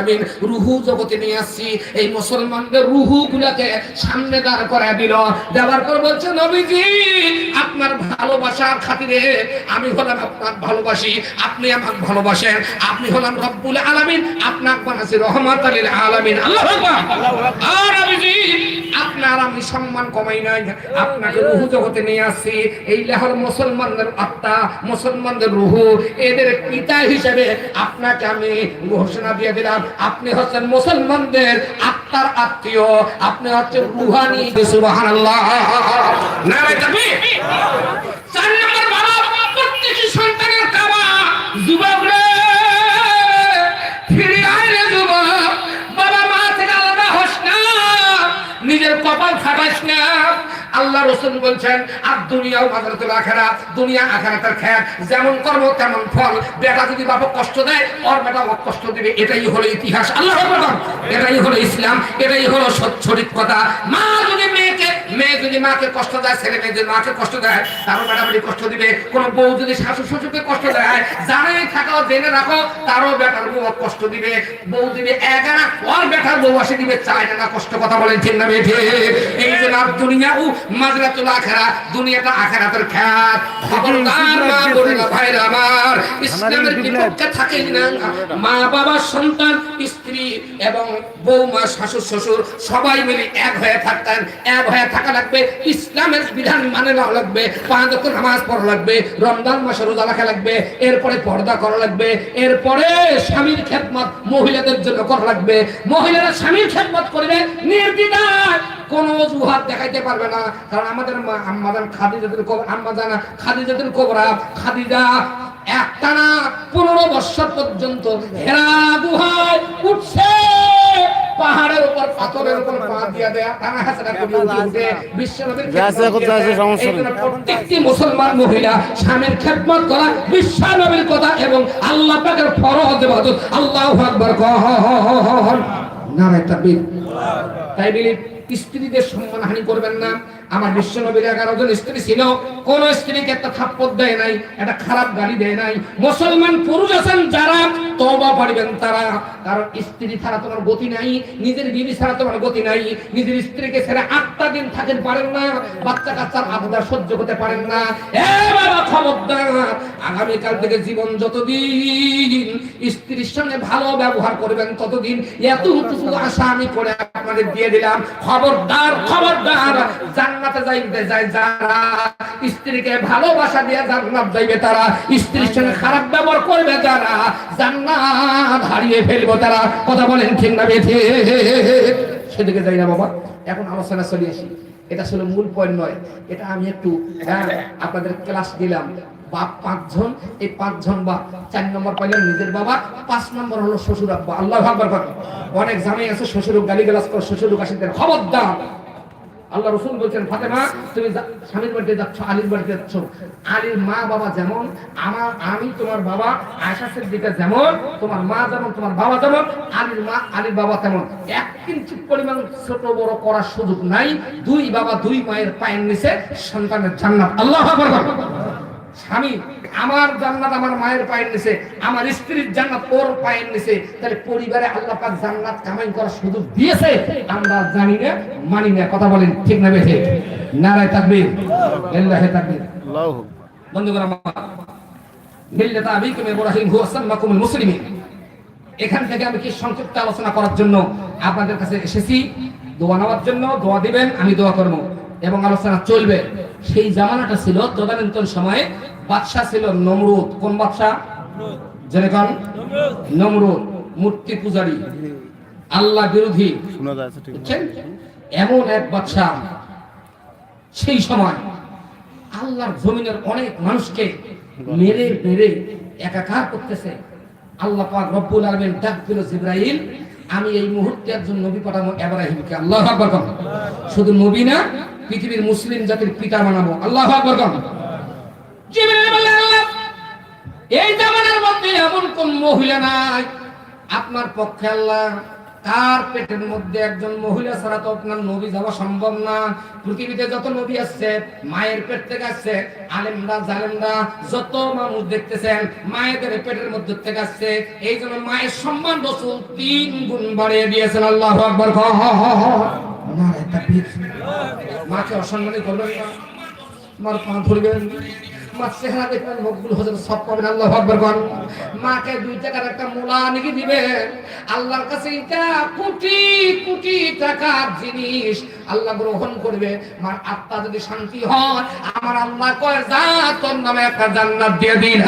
আমিন রুহু জগতে নিয়ে আসছি। এই মুসলমানদের রুহু গুলাকে সামনে দাঁড় করায় দিল। দেওয়ার পর বলছে, নবীজি, আপনার ভালোবাসার খাতিরে আমি হলাম আপনার ভালোবাসি, আপনি আমাকে ভালোবাসেন, আপনি হলাম রব্বুল আলামিন আপনাকে বানাছি রহমত আলীর আলামিন। আল্লাহ আর নবীজি, আপনার আমি সম্মান কমাই নাই, আপনাকে রুহু জগতে নিয়ে আসছি। এই লেহর মুসলমানদের আত্মা, মুসলমানদের রুহু, এদের পিতা হিসেবে আপনাকে আমি ঘোষণা দিয়ে দিলাম। আপনি হচ্ছেন মুসলমানদের আত্মার আত্মীয়, আপনি হচ্ছেন রুহানি বাবা মা না, নিজের কপাল ফাটাস না। আল্লাহ রসুল বলছেন, আর দুনিয়াও মাদারতুল আখেরা, দুনিয়া আখেরাতের খ্যাত। যেমন কর্ম তেমন ফল। বেটা যদি বাবা কষ্ট দেয়, ওর বেটা বাপ কষ্ট দেবে। এটাই হলো ইতিহাস। আল্লাহ এটাই হলো ইসলাম। এটাই হলো সচ্ছরিক কথা। মা যদি মেয়েকে মেয়ে যদি মাকে কষ্ট দেয় ছেলে মেয়ে যদি মাকে কষ্ট দেয়, তারও বেটা বেটি কষ্ট দিবে। কোন বউ যদি শাশু শ্বশুরকে কষ্ট দেয় জানাই থাকো, জেনে রাখো, তারও বেটার বউ কষ্ট দিবে। বউ দিবে এগারা ওর বেটার বউ আসে, দিবে, চায় না না, কষ্ট কথা বলেন, ঠিক না বেঠে এই যে না দুনিয়া ও মাজরাতুল আখেরা, দুনিয়াটা আখেরাতের খ্যাত। খবরদার মা বোনেরা, ভাইরা আমার, ইসলামের বিপক্ষে থাকেন না। মা, বাবা, সন্তান, স্ত্রী এবং বৌমা, শাশুড়, শ্বশুর, সবাই মিলে এক হয়ে থাকতেন, এক হয়ে থাকা লাগবে, ইসলামের বিধান মানে নেওয়া লাগবে, পাঁচ ওয়াক্ত নামাজ পড়া লাগবে, রমজান মাসে রোজা রাখা লাগবে, এরপরে পর্দা করা লাগবে, এরপরে স্বামীর খেদমত মহিলাদের জন্য করা লাগবে। মহিলারা স্বামীর খেদমত করবে নির্দিদায় কোনো অজুহাত দেখাইতে পারবে না। কারণ আমাদের আম্মাদান খাদিজাতুল কবর আম্মাদান খাদিজাতুল কবরা, খাদিজা একটানা পনেরো বছর পর্যন্ত হেরা গুহায় উঠছে। পাহাড়ের উপর পাথরের উপর পা দিয়া দেয়া টানা করে উঠে বিশ্বনবীর প্রত্যেকটি মুসলমান মহিলা স্বামীর খেদমত করা বিশ্বনবীর কথা এবং আল্লাহ পাকের ফরজ ইবাদত। আল্লাহু আকবার তাকবীর তাই বলি স্ত্রীদের সম্মান হানি করবেন না। আমার বিশ্ব নবীর এগারো জন স্ত্রী ছিল কোন স্ত্রীকে একটা থাপ্পড় দেয় নাই একটা খারাপ গালি দেয় নাই। মুসলমান পুরুষ আছেন যারা তবা পারিবেন তারা। কারণ স্ত্রী ছাড়া তোমার গতি নাই, নিজের বিবি ছাড়া তোমার গতি নাই, নিজের স্ত্রীকে ছেড়ে আটটা দিন থাকেন পারেন না বাচ্চা কাচ্চার আবদার সহ্য করতে পারেন না। এ বাবা খবরদার, আগামীকাল থেকে জীবন যতদিন স্ত্রীর সঙ্গে ভালো ব্যবহার করবেন ততদিন এতটুকু আশা আমি করে আপনাদের দিয়ে দিলাম। খবরদার খবরদার, জান্নাতে যাইতে যায় যারা, স্ত্রীকে ভালোবাসা দিয়ে জান্নাত যাইবে তারা, স্ত্রীর সঙ্গে খারাপ ব্যবহার করবে যারা? জান্নাত হারিয়ে ফেলব তারা। কথা বলেন ঠিক না বেঠে? সেদিকে যাই না বাবা। এখন আলোচনা চলে আসি। এটা ছিল মূল পয়েন্ট নয়। এটা আমি একটু হ্যাঁ, আপনাদের ক্লাস দিলাম। বাপ পাঁচজন এই পাঁচজন বাপ চার নম্বর পাইলেন নিজের বাবা পাঁচ নম্বর হলো শ্বশুর আব্বা। আল্লাহ কথা অনেক জামাই আছে শ্বশুর গালি গালাজ করে শ্বশুর কাশিদের খবরদার। আল্লাহ রসুল বলছেন, ফাতেমা, তুমি স্বামীর বাড়িতে যাচ্ছ, আলীর বাড়িতে যাচ্ছ। আলীর মা বাবা যেমন আমার আমি, তোমার বাবা আয়সা সিদ্দিকা যেমন, তোমার মা যেমন, তোমার বাবা যেমন, আলীর মা, আলীর বাবা তেমন। এক কিঞ্চিত পরিমাণ ছোট বড় করার সুযোগ নাই। দুই বাবা, দুই মায়ের পায়ের নিচে সন্তানের জান্নাত। আল্লাহ স্বামী আমার জান্নাত আমার মায়ের পায়ের নিচে আমার স্ত্রীর জান্নাত ওর পায়ের নিচে। তাহলে পরিবারে আল্লাহ পাক জান্নাত কামাই করার সুযোগ দিয়েছে? আমরা জানি না মানি না। কথা বলেন ঠিক না বেঠে? নারায় তাকবীর লিল্লাহি তাকবীর। আল্লাহু বন্ধুগণ আমার মিল্লাত আবিকুম ইব্রাহিম হুয়া সাম্মাকুমুল মুসলিমিন। এখান থেকে আমি কি সংক্ষিপ্ত আলোচনা করার জন্য আপনাদের কাছে এসেছি? দোয়া নেওয়ার জন্য দোয়া দিবেন আমি দোয়া করব। এবং আলোচনা চলবে। সেই জামানাটা ছিল তদানীন্তন সময়ে বাদশাহ ছিল নমরুদ। কোন বাদশাহ? যেরকম নমরুদ মূর্তি পূজারী। আল্লাহ বিরোধী। বুঝছেন? এমন এক বাদশাহ সেই সময় আল্লাহর জমিনের অনেক মানুষকে মেরে মেরে একাকার করতেছে। আল্লাহ পাক রব্বুল আলামিন ডাক দিল জিব্রাইল আমি এই মুহূর্তে একজন নবী পাঠাবো ইব্রাহিমকে আল্লাহ আকবার শুধু নবী না পৃথিবীর মুসলিম জাতির পিতা বানাবো। আল্লাহ আকবার এই জামানার মধ্যে এমন কোন মহিলা নাই? আপনার পক্ষে আল্লাহ, তার পেটের মধ্যে একজন মহিলা ছাড়া তো আপনার নবী যাওয়া সম্ভব না। পৃথিবীতে যত নবী আসছে, মায়ের পেট থেকে আসছে, আলেমরা, জালেমরা, যত মানুষ দেখতেছেন, মায়েদের পেটের মধ্যে থেকে আসছে। এই জন্য মায়ের সম্মান রসুল তিন গুণ বাড়িয়ে দিয়েছেন, আল্লাহ আকবর। মাকে অসম্মানিত করবেন না। মার পা ধরবেন। মাকে দুই টাকার একটা নিকে আল্লাহর কাছে কোটি কোটি টাকার জিনিস আল্লাহ গ্রহণ করবে। মার আত্মা যদি শান্তি আমার আল্লাহ কয়, যা তোর নামে একটা জান্নাত দিয়ে দিন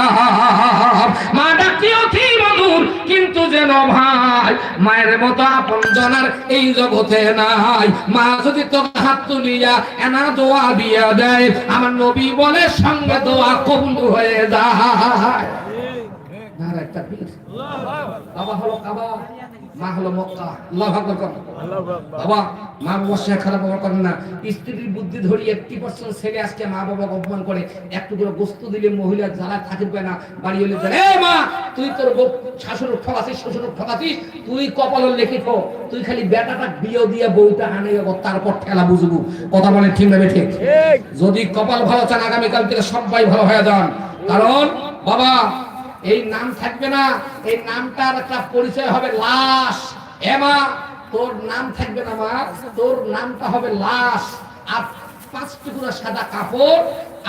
কিন্তু যেন ভাই, মায়ের মতো আপন জনার এই জগতে নাই। মা যদি তোকে হাত তুলিয়া এনা দোয়া দিয়া দেয়, আমার নবী বলে, সঙ্গে দোয়া কবুল হয়ে যায়। আর একটা বাবা হলো কাবা। মা হলো মক্কা। আল্লাহু আকবার কর। বাবা মা বাবার সঙ্গে খারাপ ব্যবহার করেন না। স্ত্রীর বুদ্ধি ধরি একটি পার্সেন্ট ছেলে আজকে মা বাবাকে অপমান করে একটু করে বস্তু দিলে মহিলা যারা না। বাড়ি হলে এ মা তুই তোর শাশুড় ঠকাছিস শ্বশুর ঠকাছিস তুই কপাল লিখিত তুই খালি বেটাটা বিয়ে দিয়ে বউটা আনে যাব তারপর ঠেলা বুঝব। কথা বলে ঠিক না ঠিক। যদি কপাল ভালো চান আগামীকাল থেকে সবাই ভালো হয়ে যান। কারণ বাবা এই নাম থাকবে না এই নামটার একটা পরিচয় হবে লাশ। এমা তোর নাম থাকবে না মা তোর নামটা হবে লাশ। আর পাঁচ টুকুরা সাদা কাপড়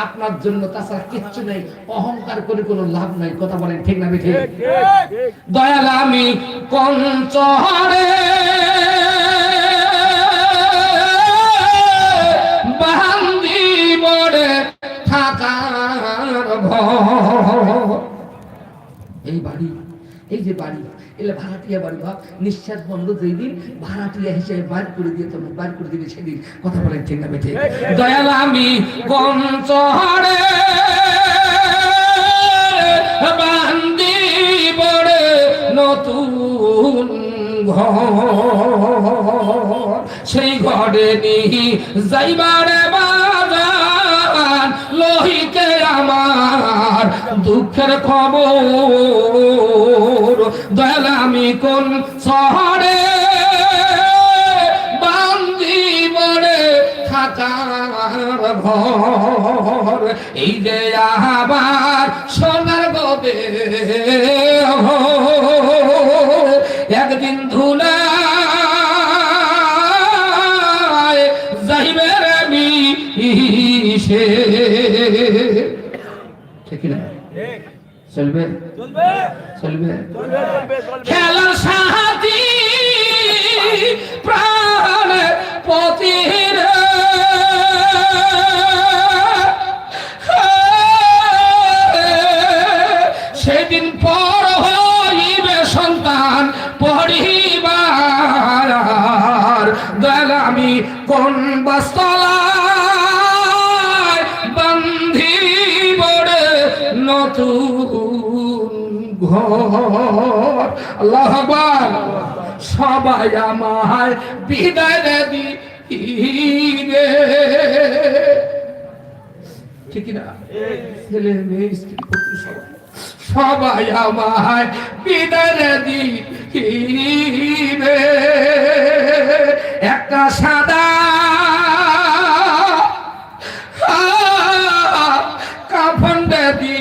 আপনার জন্য তাছাড়া কিচ্ছু নেই অহংকার করে কোনো লাভ নাই কথা বলেন ঠিক না ঠিক দয়াল আমি কঞ্চরে এই যে বাড়ি, এলে ভাড়াটিয়া বাড়ি ভাব নিঃশ্বাস বন্ধ যেই দিন ভাড়াটিয়া হিসেবে বার করে দিয়ে তোমার, বার করে দিবে সেদিন। কথা বলেন ঠিক না বেঠে? দয়াল আমি কঞ্চরে বান্দি বড়ে নতুন ঘর। সেই ঘরে নিহি যাইবারে বাজার লোহিতে আমার দুঃখের খবর। দয়াল কোন শহরে? বান্দি বড়ে থাকার ঘর এই যে আবার সোনার গবে, একদিন ধুলা যাইবে রে মিশে। ঠিক না চলবে? চলবে। খেলার সাথী প্রাণ পতির সেদিন পর হইবে সন্তান পরিবার। দয়াল আমি কোন বস্তলায় ঘর। আল্লাহ আকবার। সবাই আমায় বিদায় দিবে ঠিক না ছেলে মেয়ে, স্ত্রী, পুত্র সবাই। সবাই আমায় বিদায় দিবে একটা সাদা কাফন দি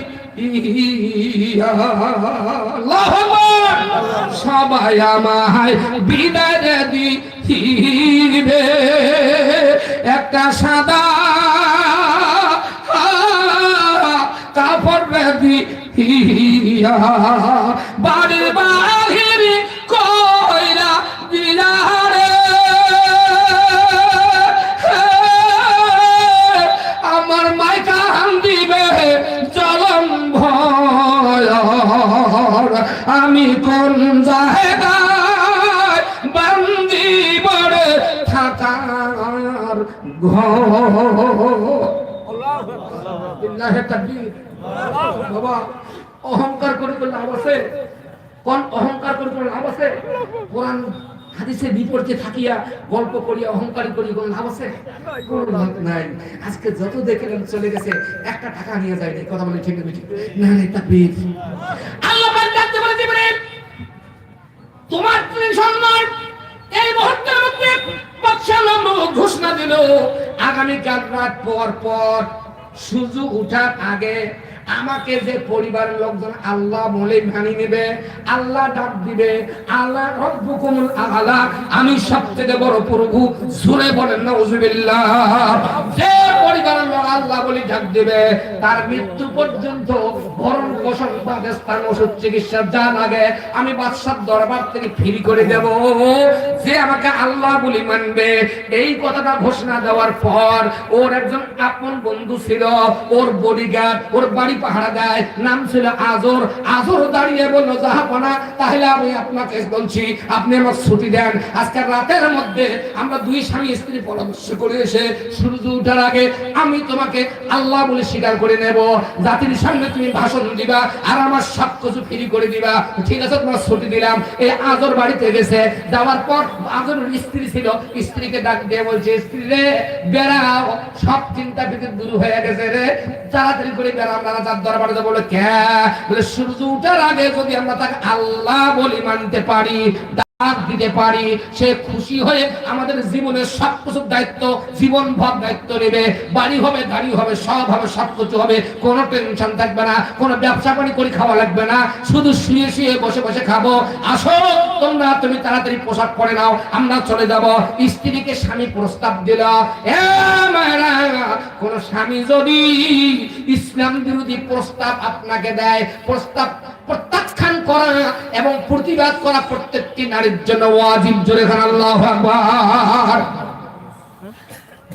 সবাই আমায় বিদায় একটা সাদা কাপড় বেদি আমি কোন জায়গায় বন্দি বড় থাকার বাবা, অহংকার করে লাভ আছে? কোন অহংকার করে করে লাভ আছে? কোরআন হাদিসের বিপরীতে থাকিয়া গল্প করিয়া, অহংকারী করি কোনো লাভ আছে নাই। আজকে যত দেখলেন চলে গেছে, একটা টাকা নিয়ে যায় নাই। কথা বলে ঠিক না ঠিক না রে তাকবীর। আল্লাহ পাক ডাকতে বলে, জিবরিল, তোমার নয় এই মুহূর্তের মধ্যে বাদশাহ ঘোষণা দিল। আগামী কাল রাত পর পর সূর্য উঠার আগে আমাকে যে পরিবারের লোকজন আল্লাহ বলে মানি নেবে, আল্লাহ ডাক দিবে, আল্লাহ রব্বুকুমুল আলা, আমি সবচেয়ে বড় প্রভু জুড়ে বলেন না যে পরিবারের লোক আল্লাহ বলে ডাক দিবে, তার মৃত্যু পর্যন্ত ভরণ পোষণ বাসস্থান ওষুধ চিকিৎসা যা লাগে, আমি বাদশার দরবার থেকে ফ্রি করে দেব। যে আমাকে আল্লাহ বলি মানবে, এই কথাটা ঘোষণা দেওয়ার পর ওর একজন আপন বন্ধু ছিল, ওর বডিগার্ড ওর বাড়ি পাহারা দেয়। নাম ছিল আজর। আজর দাঁড়িয়ে বলল জাহাপনা তাহলে আমি আপনাকে বলছি, আপনি আমার ছুটি দেন। আজকে রাতের মধ্যে আমরা দুই স্বামী স্ত্রী পরামর্শ করে এসে সূর্য উঠার আগে আমি তোমাকে আল্লাহ বলে স্বীকার করে নেব। জাতির সামনে তুমি ভাষণ দিবা আর আমার সব কিছু ফ্রি করে দিবা। ঠিক আছে, তোমার ছুটি দিলাম। এই আজর বাড়িতে গেছে। যাওয়ার পর আজর স্ত্রী ছিল। স্ত্রীকে ডাক দিয়ে বলছে, স্ত্রী রে, বেড়াও। সব চিন্তা থেকে দূর হয়ে গেছে রে। তাড়াতাড়ি করে বেড়াও যার দরবারে তো বলে, কে? বলে, সূর্য উঠার আগে যদি আমরা তাকে আল্লাহ বলি মানতে পারি দিতে পারি, সে খুশি হয়ে আমাদের জীবনের সব দায়িত্ব জীবন দায়িত্ব নেবে। বাড়ি হবে হবে, সব হবে হবে। কোনো টেনশন থাকবে না, কোনো ব্যবসা পানি করে খাওয়া লাগবে না। শুধু শুয়ে শুয়ে বসে বসে খাব। আসো, তোমরা তুমি তাড়াতাড়ি পোশাক পরে নাও, আমরা চলে যাব। স্ত্রীকে স্বামী প্রস্তাব দিল কোন স্বামী যদি ইসলাম বিরোধী প্রস্তাব আপনাকে দেয়, প্রস্তাব প্রত্যাখ্যান করা এবং প্রতিবাদ করা প্রত্যেকটি নারীর জন্য ওয়াজিব। জোরে খান আল্লাহ আকবার।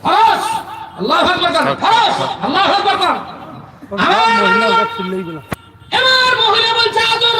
ফরজ! আল্লাহ আকবার কর ফরজ! আল্লাহ আকবার আমার মহিলা বলছে আদর